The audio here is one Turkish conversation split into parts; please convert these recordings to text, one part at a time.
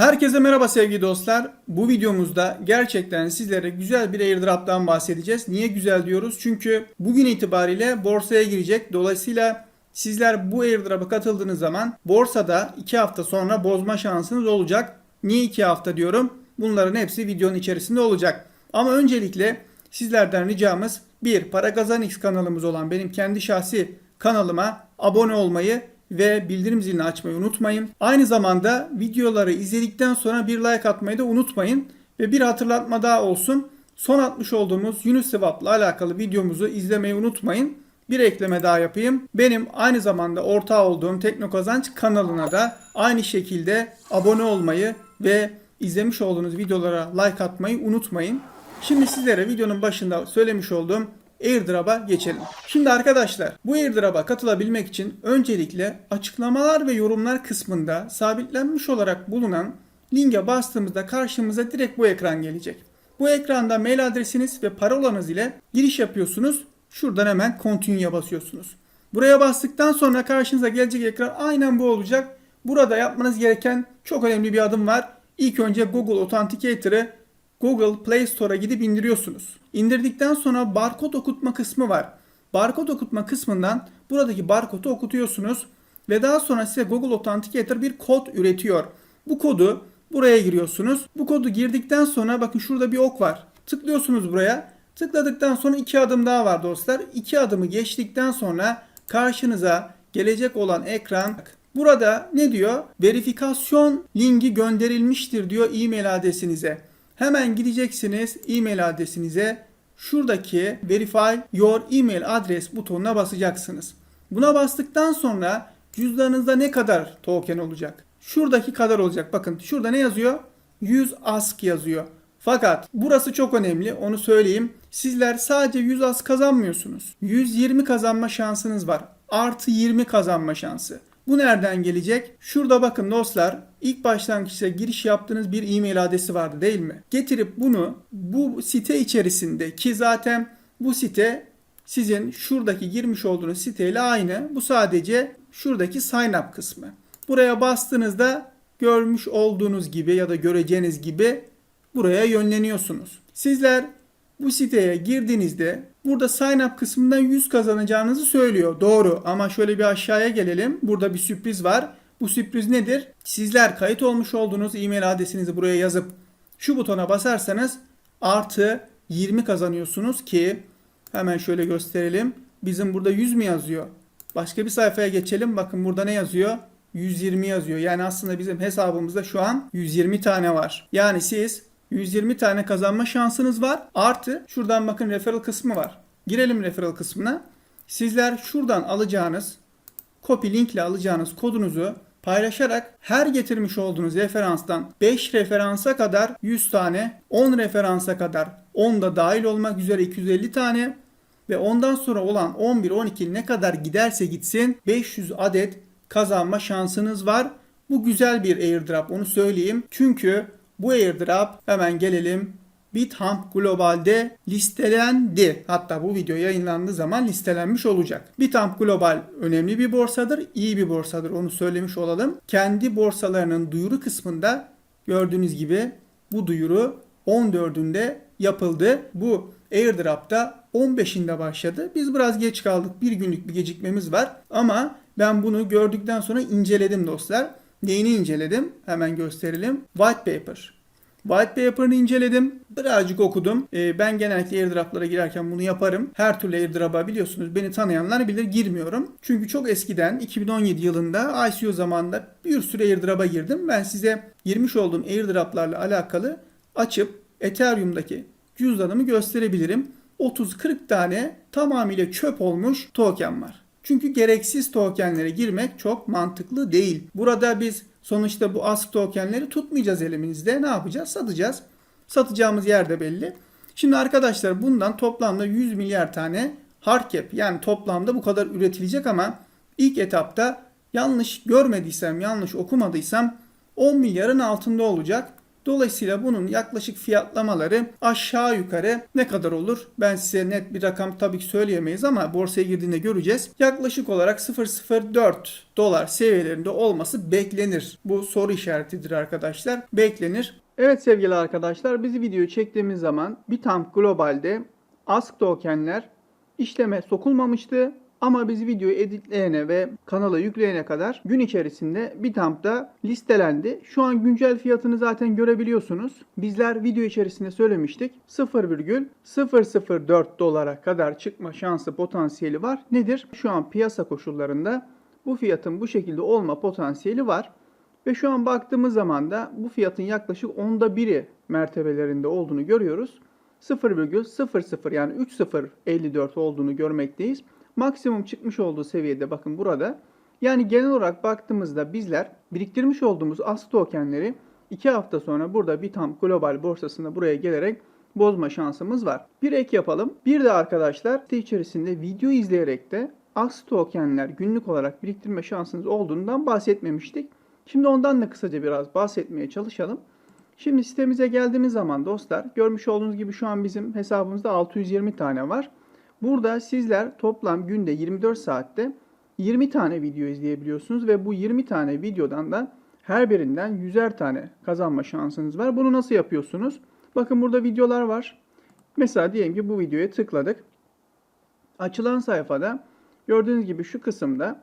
Herkese merhaba sevgili dostlar. Bu videomuzda gerçekten sizlere güzel bir airdrop'tan bahsedeceğiz. Niye güzel diyoruz? Çünkü bugün itibariyle borsaya girecek. Dolayısıyla sizler bu airdrop'a katıldığınız zaman borsada 2 hafta sonra bozma şansınız olacak. Niye 2 hafta diyorum? Bunların hepsi videonun içerisinde olacak. Ama öncelikle sizlerden ricamız bir Para Kazan X kanalımız olan benim kendi şahsi kanalıma abone olmayı ve bildirim zilini açmayı unutmayın. Aynı zamanda videoları izledikten sonra bir like atmayı da unutmayın. Ve bir hatırlatma daha olsun. Son atmış olduğumuz Uniswap'la alakalı videomuzu izlemeyi unutmayın. Bir ekleme daha yapayım. Benim aynı zamanda ortağı olduğum Teknokazanç kanalına da aynı şekilde abone olmayı ve izlemiş olduğunuz videolara like atmayı unutmayın. Şimdi sizlere videonun başında söylemiş olduğum airdrop'a geçelim. Şimdi arkadaşlar bu airdrop'a katılabilmek için öncelikle açıklamalar ve yorumlar kısmında sabitlenmiş olarak bulunan linke bastığımızda karşımıza direkt bu ekran gelecek. Bu ekranda mail adresiniz ve parolanız ile giriş yapıyorsunuz. Şuradan hemen continue'ya basıyorsunuz. Buraya bastıktan sonra karşınıza gelecek ekran aynen bu olacak. Burada yapmanız gereken çok önemli bir adım var. İlk önce Google Authenticator'ı Google Play Store'a gidip indiriyorsunuz. İndirdikten sonra barkod okutma kısmı var. Barkod okutma kısmından buradaki barkodu okutuyorsunuz ve daha sonra size Google Authenticator bir kod üretiyor. Bu kodu buraya giriyorsunuz. Bu kodu girdikten sonra bakın şurada bir ok var. Tıklıyorsunuz buraya. Tıkladıktan sonra iki adım daha var dostlar. İki adımı geçtikten sonra karşınıza gelecek olan ekran Burada ne diyor? Verifikasyon linki gönderilmiştir diyor e-mail adresinize. Hemen gideceksiniz e-mail adresinize. Şuradaki Verify Your Email Address butonuna basacaksınız. Buna bastıktan sonra cüzdanınızda ne kadar token olacak? Şuradaki kadar olacak. Bakın şurada ne yazıyor? 100 ask yazıyor. Fakat burası çok önemli onu söyleyeyim. Sizler sadece 100 ask kazanmıyorsunuz. 120 kazanma şansınız var. Artı 20 kazanma şansı. Bu nereden gelecek? Şurada bakın dostlar ilk başlangıçta giriş yaptığınız bir e-mail adresi vardı değil mi? Getirip bunu bu site içerisinde ki zaten bu site sizin şuradaki girmiş olduğunuz siteyle aynı. Bu sadece şuradaki sign up kısmı. Buraya bastığınızda görmüş olduğunuz gibi ya da göreceğiniz gibi buraya yönleniyorsunuz. Sizler bu siteye girdiğinizde burada sign up kısmından 100 kazanacağınızı söylüyor. Doğru ama şöyle bir aşağıya gelelim. Burada bir sürpriz var. Bu sürpriz nedir? Sizler kayıt olmuş olduğunuz e-mail adresinizi buraya yazıp şu butona basarsanız artı 20 kazanıyorsunuz ki hemen şöyle gösterelim. Bizim burada 100 mi yazıyor? Başka bir sayfaya geçelim. Bakın burada ne yazıyor? 120 yazıyor. Yani aslında bizim hesabımızda şu an 120 tane var. Yani siz 120 tane kazanma şansınız var. Artı şuradan bakın referral kısmı var. Girelim referral kısmına. Sizler şuradan alacağınız copy linkle alacağınız kodunuzu paylaşarak her getirmiş olduğunuz referanstan 5 referansa kadar 100 tane, 10 referansa kadar 10 da dahil olmak üzere 250 tane ve ondan sonra olan 11 12 ne kadar giderse gitsin 500 adet kazanma şansınız var. Bu güzel bir airdrop onu söyleyeyim. Çünkü bu airdrop hemen gelelim Bithumb Global'de listelendi. Hatta bu video yayınlandığı zaman listelenmiş olacak. Bithumb Global önemli bir borsadır, iyi bir borsadır onu söylemiş olalım. Kendi borsalarının duyuru kısmında gördüğünüz gibi bu duyuru 14'ünde yapıldı. Bu airdrop'ta 15'inde başladı. Biz biraz geç kaldık. Bir günlük bir gecikmemiz var. Ama ben bunu gördükten sonra inceledim dostlar. Neyini inceledim? Hemen gösterelim. White paper. White paper'ını inceledim. Birazcık okudum. Ee, ben genellikle airdrop'lara girerken bunu yaparım. Her türlü airdrop'a biliyorsunuz beni tanıyanlar bilir girmiyorum. Çünkü çok eskiden 2017 yılında ICO zamanında bir sürü airdrop'a girdim. Ben size girmiş olduğum airdrop'larla alakalı açıp Ethereum'daki cüzdanımı gösterebilirim. 30-40 tane tamamıyla çöp olmuş token var. Çünkü gereksiz tokenlere girmek çok mantıklı değil. Burada biz sonuçta bu ask tokenleri tutmayacağız elimizde. Ne yapacağız? Satacağız. Satacağımız yer de belli. Şimdi arkadaşlar bundan toplamda 100 milyar tane hard cap yani toplamda bu kadar üretilecek ama ilk etapta yanlış görmediysem, yanlış okumadıysam 10 milyarın altında olacak. Dolayısıyla bunun yaklaşık fiyatlamaları aşağı yukarı ne kadar olur? Ben size net bir rakam tabii ki söyleyemeyiz ama borsaya girdiğinde göreceğiz. Yaklaşık olarak 0.04 dolar seviyelerinde olması beklenir. Bu soru işaretidir arkadaşlar. Beklenir. Evet sevgili arkadaşlar bizi videoyu çektiğimiz zaman Bitamp Global'de ASK tokenler işleme sokulmamıştı. Ama biz videoyu editleyene ve kanala yükleyene kadar gün içerisinde Bitamp'ta listelendi. Şu an güncel fiyatını zaten görebiliyorsunuz. Bizler video içerisinde söylemiştik. 0,004 dolara kadar çıkma şansı potansiyeli var. Nedir? Şu an piyasa koşullarında bu fiyatın bu şekilde olma potansiyeli var. Ve şu an baktığımız zaman da bu fiyatın yaklaşık onda biri mertebelerinde olduğunu görüyoruz. 0,00 yani 3,054 olduğunu görmekteyiz. Maksimum çıkmış olduğu seviyede bakın burada. Yani genel olarak baktığımızda bizler biriktirmiş olduğumuz ASK tokenleri 2 hafta sonra burada Bitamp Global borsasında buraya gelerek bozma şansımız var. Bir ek yapalım. Bir de arkadaşlar içerisinde video izleyerek de ASK tokenler günlük olarak biriktirme şansınız olduğundan bahsetmemiştik. Şimdi ondan da kısaca biraz bahsetmeye çalışalım. Şimdi sitemize geldiğimiz zaman dostlar görmüş olduğunuz gibi şu an bizim hesabımızda 620 tane var. Burada sizler toplam günde 24 saatte 20 tane video izleyebiliyorsunuz ve bu 20 tane videodan da her birinden 100'er tane kazanma şansınız var. Bunu nasıl yapıyorsunuz? Bakın burada videolar var. Mesela diyelim ki bu videoya tıkladık. Açılan sayfada gördüğünüz gibi şu kısımda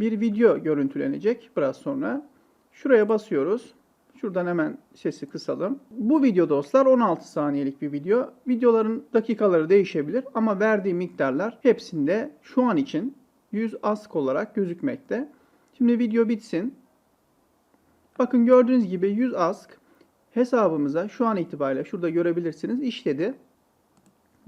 bir video görüntülenecek biraz sonra. Şuraya basıyoruz. Şuradan hemen sesi kısalım. Bu video dostlar 16 saniyelik bir video. Videoların dakikaları değişebilir ama verdiği miktarlar hepsinde şu an için 100 ask olarak gözükmekte. Şimdi video bitsin. Bakın gördüğünüz gibi 100 ask hesabımıza şu an itibariyle şurada görebilirsiniz işledi.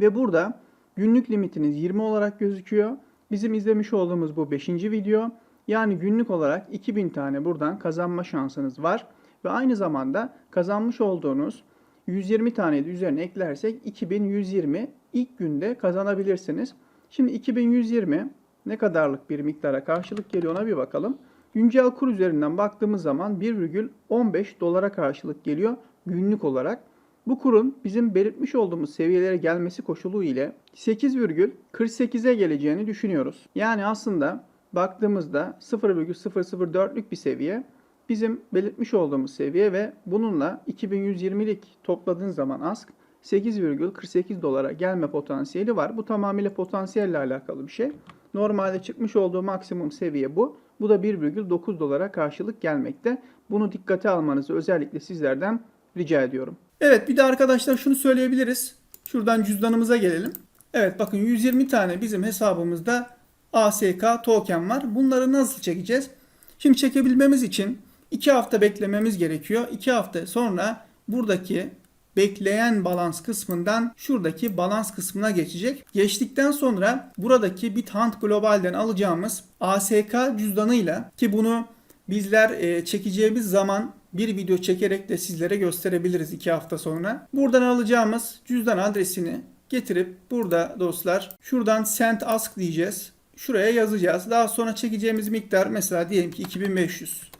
Ve burada günlük limitiniz 20 olarak gözüküyor. Bizim izlemiş olduğumuz bu 5. video. Yani günlük olarak 2000 tane buradan kazanma şansınız var. Ve aynı zamanda kazanmış olduğunuz 120 tane de üzerine eklersek 2120 ilk günde kazanabilirsiniz. Şimdi 2120 ne kadarlık bir miktara karşılık geliyor ona bir bakalım. Güncel kur üzerinden baktığımız zaman 1,15 dolara karşılık geliyor günlük olarak. Bu kurun bizim belirtmiş olduğumuz seviyelere gelmesi koşulu ile 8,48'e geleceğini düşünüyoruz. Yani aslında baktığımızda 0,004'lük bir seviye bizim belirtmiş olduğumuz seviye ve bununla 2120'lik topladığın zaman ASK 8,48 dolara gelme potansiyeli var. Bu tamamıyla potansiyelle alakalı bir şey. Normalde çıkmış olduğu maksimum seviye bu. Bu da 1,9 dolara karşılık gelmekte. Bunu dikkate almanızı özellikle sizlerden rica ediyorum. Evet bir de arkadaşlar şunu söyleyebiliriz. Şuradan cüzdanımıza gelelim. Evet bakın 120 tane bizim hesabımızda ASK token var. Bunları nasıl çekeceğiz? Şimdi çekebilmemiz için 2 hafta beklememiz gerekiyor. 2 hafta sonra buradaki bekleyen balans kısmından şuradaki balans kısmına geçecek. Geçtikten sonra buradaki Bithant Global'den alacağımız ASK cüzdanıyla ki bunu bizler e, çekeceğimiz zaman bir video çekerek de sizlere gösterebiliriz 2 hafta sonra. Buradan alacağımız cüzdan adresini getirip burada dostlar şuradan send ask diyeceğiz. Şuraya yazacağız. Daha sonra çekeceğimiz miktar mesela diyelim ki 2500.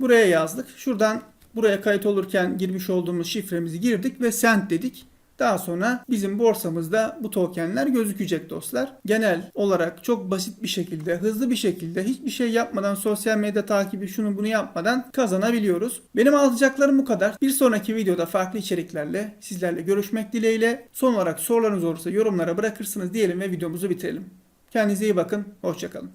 Buraya yazdık. Şuradan buraya kayıt olurken girmiş olduğumuz şifremizi girdik ve send dedik. Daha sonra bizim borsamızda bu tokenler gözükecek dostlar. Genel olarak çok basit bir şekilde, hızlı bir şekilde, hiçbir şey yapmadan, sosyal medya takibi şunu bunu yapmadan kazanabiliyoruz. Benim anlatacaklarım bu kadar. Bir sonraki videoda farklı içeriklerle sizlerle görüşmek dileğiyle. Son olarak sorularınız olursa yorumlara bırakırsınız diyelim ve videomuzu bitirelim. Kendinize iyi bakın. Hoşçakalın.